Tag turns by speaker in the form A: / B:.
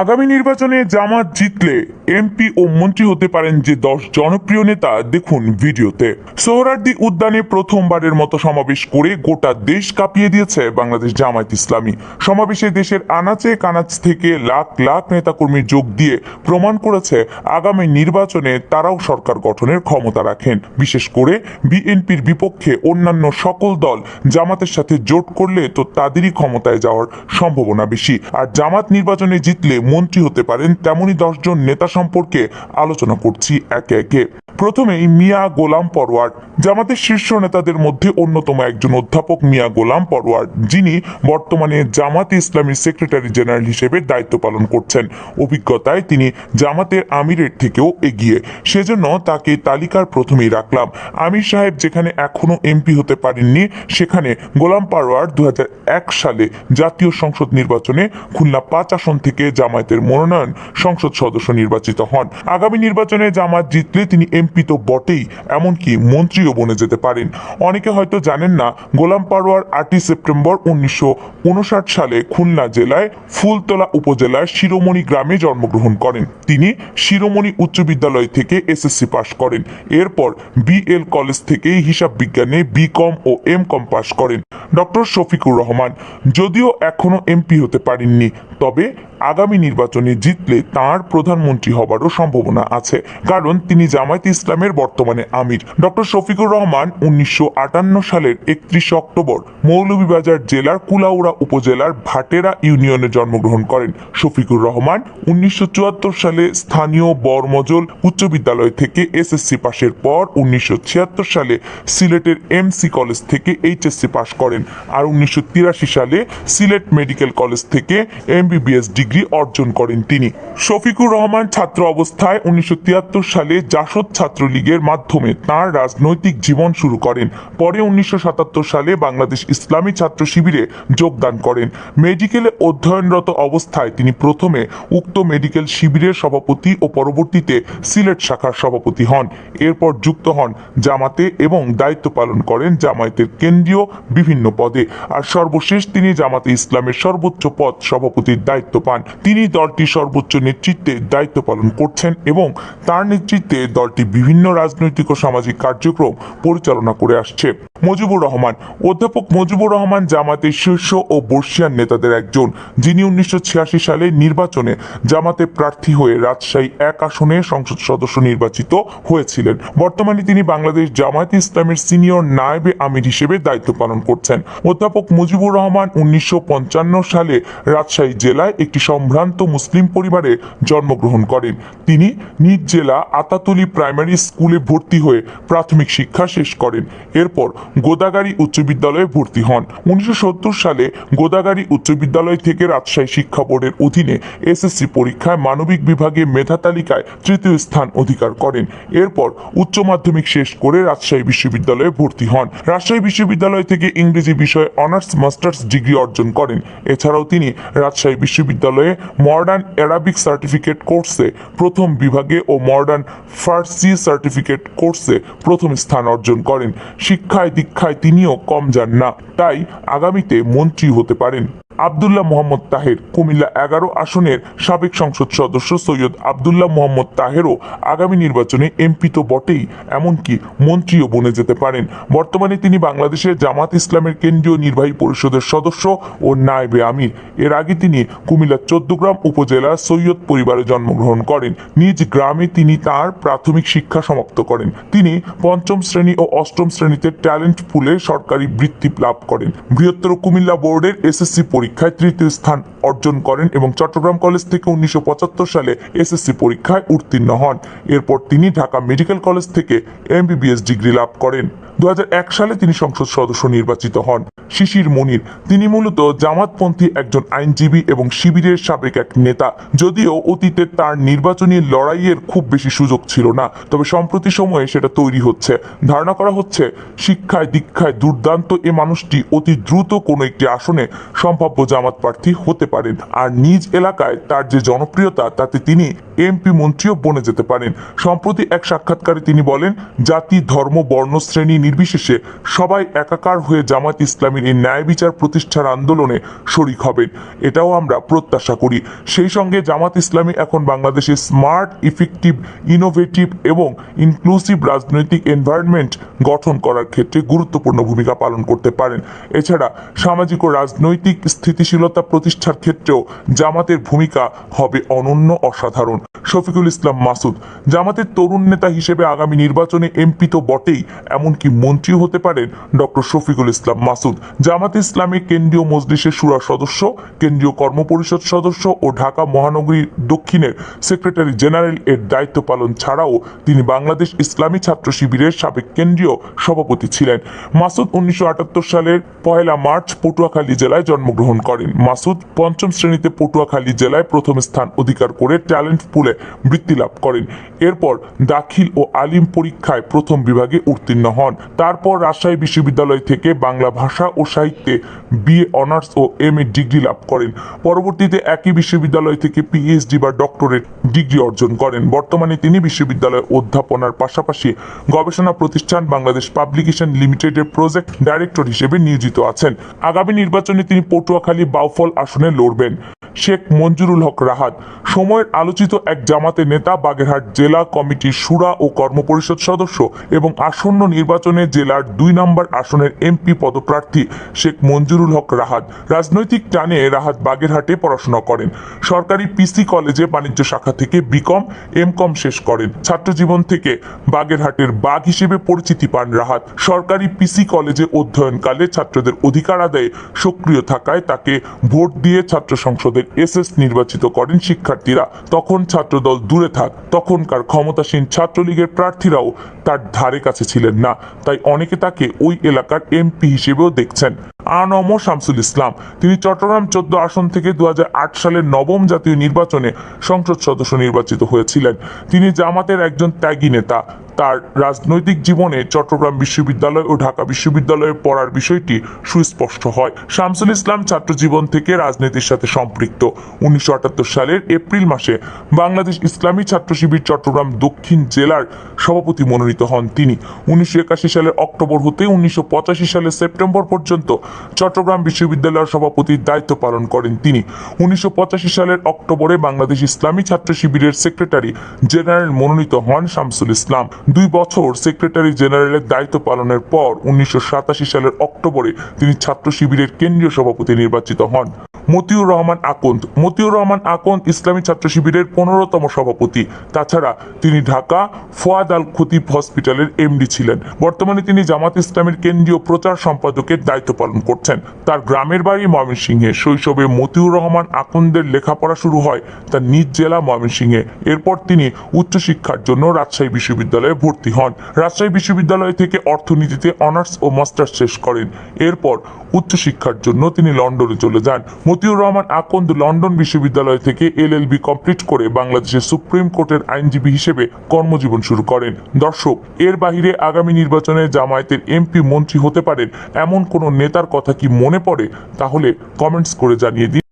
A: আগামী নির্বাচনে জামাত জিতলে এমপি ও মন্ত্রী হতে পারেন যে দশ জনপ্রিয় নেতা দেখুন ভিডিওতে সোহরার্দি উদ্যানে প্রথমবারের মতো সমাবেশ করে গোটা দেশ কাঁপিয়ে দিয়েছে বাংলাদেশ জামায়াত ইসলামী সমাবেশে দেশের আনাচে কানাচ থেকে লাখ লাখ নেতাকর্মী যোগ দিয়ে প্রমাণ করেছে আগামী নির্বাচনে তারাও সরকার গঠনের ক্ষমতা রাখেন বিশেষ করে বিএনপির বিপক্ষে অন্যান্য সকল দল জামাতের সাথে জোট করলে তো তাদেরই ক্ষমতায় যাওয়ার সম্ভাবনা বেশি আর জামাত নির্বাচনে জিতলে মন্ত্রী হতে পারেন তেমনই দশজন নেতা সম্পর্কে আলোচনা করছি একে একে প্রথমেই মিয়া গোলাম পরওয়ার জামাতের শীর্ষ নেতাদের মধ্যে অন্যতম একজন অধ্যাপক মিয়া গোলাম পরওয়ার যিনি বর্তমানে জামাত ইসলামী সেক্রেটারি জেনারেল হিসেবে দায়িত্ব পালন করছেন অভিজ্ঞতায় তিনি জামাতের আমিরের থেকেও এগিয়ে সেজন্য তাকে তালিকার প্রথমেই রাখলাম আমির সাহেব যেখানে এখনো এমপি হতে পারেননি সেখানে গোলাম পারওয়ার দু সালে জাতীয় সংসদ নির্বাচনে খুলনা পাঁচ আসন থেকে জামাত জামায়াতের মনোনয়ন সংসদ সদস্য নির্বাচিত হন আগামী নির্বাচনে জামায়াত জিতলে তিনি এমপি তো বটেই এমনকি মন্ত্রীও বনে যেতে পারেন অনেকে হয়তো জানেন না গোলাম পারোয়ার আটই সেপ্টেম্বর উনিশশো সালে খুলনা জেলায় ফুলতলা উপজেলার শিরোমণি গ্রামে জন্মগ্রহণ করেন তিনি শিরোমণি উচ্চ বিদ্যালয় থেকে এসএসসি পাশ করেন এরপর বিএল কলেজ থেকে হিসাব বিজ্ঞানে বি কম ও এম কম পাশ করেন ডক্টর শফিকুর রহমান যদিও এখনো এমপি হতে পারেননি তবে আগামী নির্বাচনে জিতলে তার প্রধানমন্ত্রী হবারও সম্ভাবনা আছে কারণ তিনি জামায়াত ইসলামের বর্তমানে আমির ডক্টর শফিকুর রহমান উনিশশো সালের একত্রিশ অক্টোবর মৌলভীবাজার জেলার কুলাউড়া উপজেলার ভাটেরা ইউনিয়নে জন্মগ্রহণ করেন শফিকুর রহমান উনিশশো সালে স্থানীয় বর্মজল উচ্চ বিদ্যালয় থেকে এসএসসি পাশের পর উনিশশো সালে সিলেটের এমসি কলেজ থেকে এইচএসসি পাশ করেন আর উনিশশো সালে সিলেট মেডিকেল কলেজ থেকে এমবিবিএস ডিগ্রি ডিগ্রি অর্জন করেন তিনি শফিকুর রহমান ছাত্র অবস্থায় উনিশশো সালে জাসদ ছাত্রলীগের মাধ্যমে তাঁর রাজনৈতিক জীবন শুরু করেন পরে উনিশশো সালে বাংলাদেশ ইসলামী ছাত্র শিবিরে যোগদান করেন মেডিকেলে অধ্যয়নরত অবস্থায় তিনি প্রথমে উক্ত মেডিকেল শিবিরের সভাপতি ও পরবর্তীতে সিলেট শাখার সভাপতি হন এরপর যুক্ত হন জামাতে এবং দায়িত্ব পালন করেন জামায়াতের কেন্দ্রীয় বিভিন্ন পদে আর সর্বশেষ তিনি জামাতে ইসলামের সর্বোচ্চ পদ সভাপতির দায়িত্ব পান প্রধান তিনি দলটির সর্বোচ্চ নেতৃত্বে দায়িত্ব পালন করছেন এবং তার নেতৃত্বে দলটি বিভিন্ন রাজনৈতিক ও সামাজিক কার্যক্রম পরিচালনা করে আসছে মজিবুর রহমান অধ্যাপক মজিবুর রহমান জামাতের শীর্ষ ও বর্ষিয়ান নেতাদের একজন যিনি উনিশশো সালে নির্বাচনে জামাতে প্রার্থী হয়ে রাজশাহী এক আসনে সংসদ সদস্য নির্বাচিত হয়েছিলেন বর্তমানে তিনি বাংলাদেশ জামায়াত ইসলামের সিনিয়র নায়েবে আমির হিসেবে দায়িত্ব পালন করছেন অধ্যাপক মুজিবুর রহমান উনিশশো সালে রাজশাহী জেলায় একটি সম্ভ্রান্ত মুসলিম পরিবারে জন্মগ্রহণ করেন তিনি নিজ জেলা আতাতুলি প্রাইমারি স্কুলে ভর্তি হয়ে প্রাথমিক শিক্ষা শেষ করেন এরপর গোদাগাড়ি উচ্চ বিদ্যালয়ে ভর্তি হন উনিশশো সালে গোদাগাড়ি উচ্চ বিদ্যালয় থেকে রাজশাহী শিক্ষা বোর্ডের অধীনে এসএসসি পরীক্ষায় মানবিক বিভাগে মেধা তালিকায় তৃতীয় স্থান অধিকার করেন এরপর উচ্চ মাধ্যমিক শেষ করে রাজশাহী বিশ্ববিদ্যালয়ে ভর্তি হন রাজশাহী বিশ্ববিদ্যালয় থেকে ইংরেজি বিষয়ে অনার্স মাস্টার্স ডিগ্রি অর্জন করেন এছাড়াও তিনি রাজশাহী বিশ্ববিদ্যালয়ে মডার্ন অ্যারাবিক সার্টিফিকেট কোর্সে প্রথম বিভাগে ও মডার্ন ফার্সি সার্টিফিকেট কোর্সে প্রথম স্থান অর্জন করেন শিক্ষায় দীক্ষায় তিনিও কম যান না তাই আগামীতে মন্ত্রী হতে পারেন আবদুল্লাহ মোহাম্মদ তাহের কুমিল্লা এগারো আসনের সাবেক সংসদ সদস্য সৈয়দ আবদুল্লাহ মোহাম্মদ তাহেরও আগামী নির্বাচনে এমপি তো বটেই এমনকি মন্ত্রীও বনে যেতে পারেন বর্তমানে তিনি বাংলাদেশের জামাত ইসলামের কেন্দ্রীয় নির্বাহী পরিষদের সদস্য ও নায়েবে আমির এর আগে তিনি কুমিল্লার চোদ্দগ্রাম উপজেলার সৈয়দ পরিবারে জন্মগ্রহণ করেন নিজ গ্রামে তিনি তার প্রাথমিক শিক্ষা সমাপ্ত করেন তিনি পঞ্চম শ্রেণী ও অষ্টম শ্রেণীতে ট্যালেন্ট পুলে সরকারি বৃত্তি লাভ করেন বৃহত্তর কুমিল্লা বোর্ডের এসএসসি পরীক্ষা পরীক্ষায় তৃতীয় স্থান অর্জন করেন এবং চট্টগ্রাম কলেজ থেকে উনিশশো সালে এসএসসি পরীক্ষায় উত্তীর্ণ হন এরপর তিনি ঢাকা মেডিকেল কলেজ থেকে এমবিবিএস ডিগ্রি লাভ করেন দু সালে তিনি সংসদ সদস্য নির্বাচিত হন শিশির মনির তিনি মূলত জামাতপন্থী একজন আইনজীবী এবং শিবিরের সাবেক এক নেতা যদিও অতীতে তার নির্বাচনী লড়াইয়ের খুব বেশি সুযোগ ছিল না তবে সম্প্রতি সময়ে সেটা তৈরি হচ্ছে ধারণা করা হচ্ছে শিক্ষায় দীক্ষায় দুর্দান্ত এ মানুষটি অতি দ্রুত কোনো একটি আসনে সম্ভাব্য জামাত প্রার্থী হতে পারেন আর নিজ এলাকায় তার যে জনপ্রিয়তা তাতে তিনি এমপি মন্ত্রীও বনে যেতে পারেন সম্প্রতি এক সাক্ষাৎকারে তিনি বলেন জাতি ধর্ম বর্ণ শ্রেণী নির্বিশেষে সবাই একাকার হয়ে জামাত ইসলামী তিনি ন্যায় বিচার প্রতিষ্ঠার আন্দোলনে শরিক হবেন এটাও আমরা প্রত্যাশা করি সেই সঙ্গে জামাত ইসলামী এখন বাংলাদেশে স্মার্ট ইফেক্টিভ ইনোভেটিভ এবং ইনক্লুসিভ রাজনৈতিক এনভায়রনমেন্ট গঠন করার ক্ষেত্রে গুরুত্বপূর্ণ ভূমিকা পালন করতে পারেন এছাড়া সামাজিক ও রাজনৈতিক স্থিতিশীলতা প্রতিষ্ঠার ক্ষেত্রেও জামাতের ভূমিকা হবে অনন্য অসাধারণ শফিকুল ইসলাম মাসুদ জামাতের তরুণ নেতা হিসেবে আগামী নির্বাচনে এমপি তো বটেই এমনকি মন্ত্রী হতে পারেন ডক্টর শফিকুল ইসলাম মাসুদ জামাত ইসলামী কেন্দ্রীয় মজলিসের সুরা সদস্য কেন্দ্রীয় কর্মপরিষদ সদস্য ও ঢাকা মহানগরী দক্ষিণের সেক্রেটারি জেনারেল এর দায়িত্ব পালন ছাড়াও তিনি বাংলাদেশ ইসলামী ছাত্র শিবিরের সাবেক কেন্দ্রীয় সভাপতি ছিলেন মাসুদ উনিশশো সালের পহেলা মার্চ পটুয়াখালী জেলায় জন্মগ্রহণ করেন মাসুদ পঞ্চম শ্রেণীতে পটুয়াখালী জেলায় প্রথম স্থান অধিকার করে ট্যালেন্ট পুলে বৃত্তি লাভ করেন এরপর দাখিল ও আলিম পরীক্ষায় প্রথম বিভাগে উত্তীর্ণ হন তারপর রাজশাহী বিশ্ববিদ্যালয় থেকে বাংলা ভাষা ও সাহিত্যে বিএ অনার্স ও এম এ ডিগ্রি লাভ করেন পরবর্তীতে একই বিশ্ববিদ্যালয় থেকে পিএইচডি বা ডক্টরেট ডিগ্রি অর্জন করেন বর্তমানে তিনি বিশ্ববিদ্যালয়ে অধ্যাপনার পাশাপাশি গবেষণা প্রতিষ্ঠান বাংলাদেশ পাবলিকেশন লিমিটেডের প্রজেক্ট ডাইরেক্টর হিসেবে নিয়োজিত আছেন আগামী নির্বাচনে তিনি পটুয়াখালী বাউফল আসনে লড়বেন শেখ মঞ্জুরুল হক রাহাত সময়ের আলোচিত এক জামাতের নেতা বাগেরহাট জেলা কমিটির সুরা ও কর্মপরিষদ সদস্য এবং আসন্ন নির্বাচনে জেলার দুই নম্বর আসনের এমপি পদপ্রার্থী শেখ মঞ্জুরুল হক রাহাত রাজনৈতিক টানে রাহাত বাগেরহাটে পড়াশোনা করেন সরকারি পিসি কলেজে বাণিজ্য শাখা থেকে বিকম এম কম শেষ করেন ছাত্রজীবন থেকে বাগেরহাটের বাঘ হিসেবে পরিচিতি পান রাহাত সরকারি পিসি কলেজে অধ্যয়নকালে ছাত্রদের অধিকার আদায়ে সক্রিয় থাকায় তাকে ভোট দিয়ে ছাত্র সংসদে তাদের এস এস নির্বাচিত করেন শিক্ষার্থীরা তখন ছাত্রদল দূরে থাক তখনকার ক্ষমতাসীন ছাত্রলীগের প্রার্থীরাও তার ধারে কাছে ছিলেন না তাই অনেকে তাকে ওই এলাকার এমপি হিসেবেও দেখছেন আনম শামসুল ইসলাম তিনি চট্টগ্রাম চোদ্দ আসন থেকে দু সালের নবম জাতীয় নির্বাচনে সংসদ সদস্য নির্বাচিত হয়েছিলেন তিনি জামাতের একজন ত্যাগী নেতা তার রাজনৈতিক জীবনে চট্টগ্রাম বিশ্ববিদ্যালয় ও ঢাকা বিশ্ববিদ্যালয়ে পড়ার বিষয়টি সুস্পষ্ট হয় শামসুল ইসলাম ছাত্র জীবন থেকে রাজনীতির সাথে সম্পৃক্ত উনিশশো সালের এপ্রিল মাসে বাংলাদেশ ইসলামী ছাত্র শিবির চট্টগ্রাম দক্ষিণ জেলার সভাপতি মনোনীত হন তিনি উনিশশো সালের অক্টোবর হতে উনিশশো সালের সেপ্টেম্বর পর্যন্ত চট্টগ্রাম বিশ্ববিদ্যালয়ের সভাপতির দায়িত্ব পালন করেন তিনি উনিশশো সালের অক্টোবরে বাংলাদেশ ইসলামী ছাত্র শিবিরের সেক্রেটারি জেনারেল মনোনীত হন শামসুল ইসলাম দুই বছর সেক্রেটারি জেনারেলের দায়িত্ব পালনের পর উনিশশো সালের অক্টোবরে তিনি ছাত্র শিবিরের কেন্দ্রীয় সভাপতি নির্বাচিত হন মতিউর রহমান আকন্দ মতিউর রহমান আকন্দ ইসলামী ছাত্র শিবিরের পনেরোতম সভাপতি তাছাড়া তিনি ঢাকা ফোয়াদ আল খতিব হসপিটালের এমডি ছিলেন বর্তমানে তিনি জামাত ইসলামের কেন্দ্রীয় প্রচার সম্পাদকের দায়িত্ব পালন করছেন তার গ্রামের বাড়ি ময়মনসিংহে শৈশবে মতিউর রহমান আকন্দের লেখাপড়া শুরু হয় তার নিজ জেলা ময়মনসিংহে এরপর তিনি উচ্চশিক্ষার জন্য রাজশাহী বিশ্ববিদ্যালয়ে ভর্তি হন রাজশাহী বিশ্ববিদ্যালয় থেকে অর্থনীতিতে অনার্স ও মাস্টার্স শেষ করেন এরপর উচ্চশিক্ষার জন্য তিনি লন্ডনে চলে যান মতিউর রহমান আকন্দ লন্ডন বিশ্ববিদ্যালয় থেকে এল বি কমপ্লিট করে বাংলাদেশের সুপ্রিম কোর্টের আইনজীবী হিসেবে কর্মজীবন শুরু করেন দর্শক এর বাহিরে আগামী নির্বাচনে জামায়াতের এমপি মন্ত্রী হতে পারেন এমন কোনো নেতার কথা কি মনে পড়ে তাহলে কমেন্টস করে জানিয়ে দিন